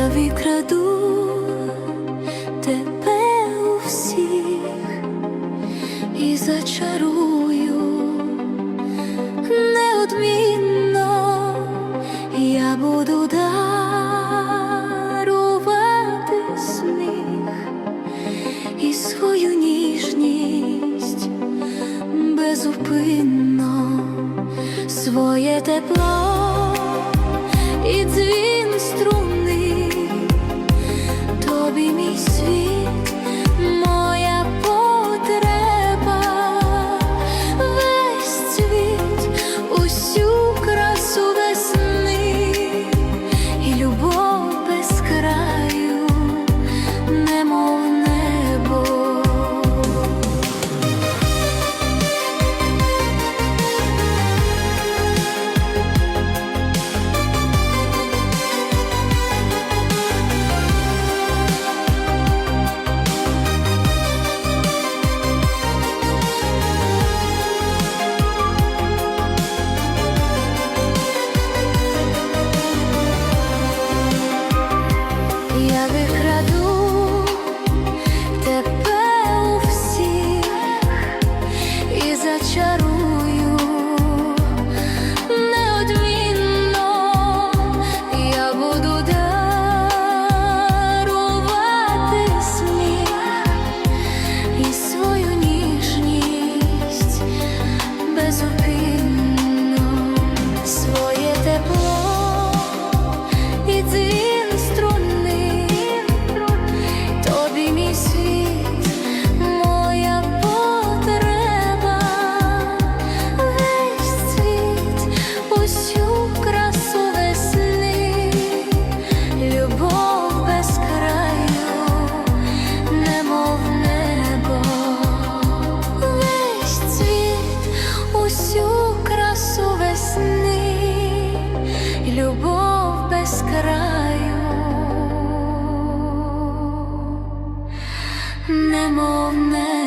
я відкраду тебе у всіх і зачарую неодмінно я буду дарувати сміх і свою ніжність безупинно своє тепло і дві. викраду тебе всіх і зачарую. Неодмінно я буду дарувати сміх і свою ніжність без любов без краю, немов не.